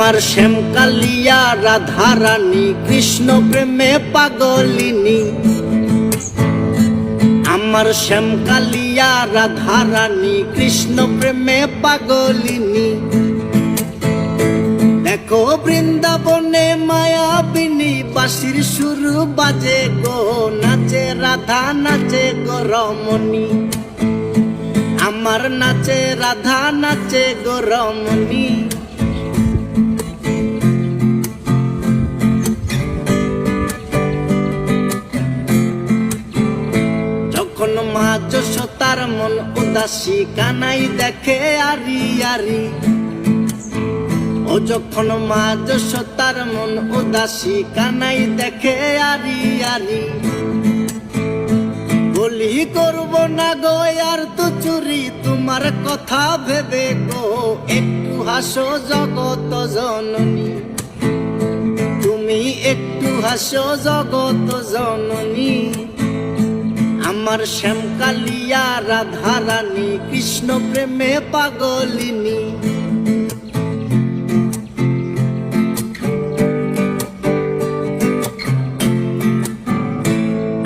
আমার শ্যামকালিয়া, রাধারানী, কৃষ্ণ প্রেমে পাগলিনী। আমার শ্যামকালিয়া, রাধারানী, কৃষ্ণ প্রেমে পাগলিনী। দেখো বৃন্দাবনে মায়াবিনী বাসির সুর বাজে গো, নাচে রাধা, নাচে গো রমণী। আমার নাচে রাধা, নাচে গো রমণী। যখন মা মন উদাসী, কানাই দেখে আরি আরি। ও যখন মা যশোতার মন উদাসী, কানাই দেখে আরি আরি। বলি, করব না গো, আর তো চুরি, তোমার কথা ভেবে গো, একটু হাসো জগত জননী। তুমি একটু হাসো জগত জননী। আমার শ্যামকালিয়া, রাধারানী, কৃষ্ণ প্রেমে পাগলিনী।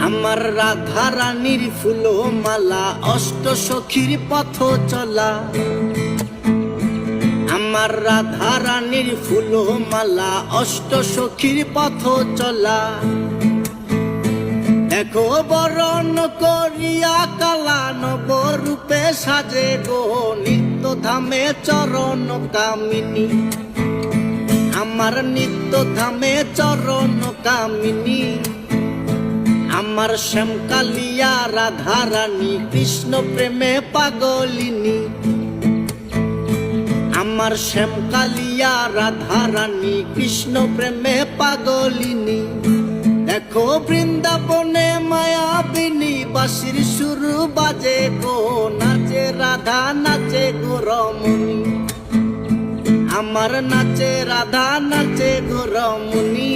আমার রাধারানীর ফুল মালা অষ্ট সখীর পথ চলা আমার রাধারানীর ফুল মালা অষ্ট সখীর পথ চলা দেখো বরণ করিয়া কালা নব রূপে সাজে গো, নিত্য ধামে চরণ কামিনী। আমার নিত্য ধামে চরণ কামিনী। আমার শ্যামকালিয়া রাধারানী, কৃষ্ণ প্রেমে পাগলিনী। আমার শ্যামকালিয়া রাধারানী, কৃষ্ণ প্রেমে পাগলিনী। দেখো বৃন্দাবনে মায়াবিনী বাসির শুরু বাজে গো, নাচে রাধা, নাচে গো রমণী আমার নাচে রাধা, নাচে গো রমণী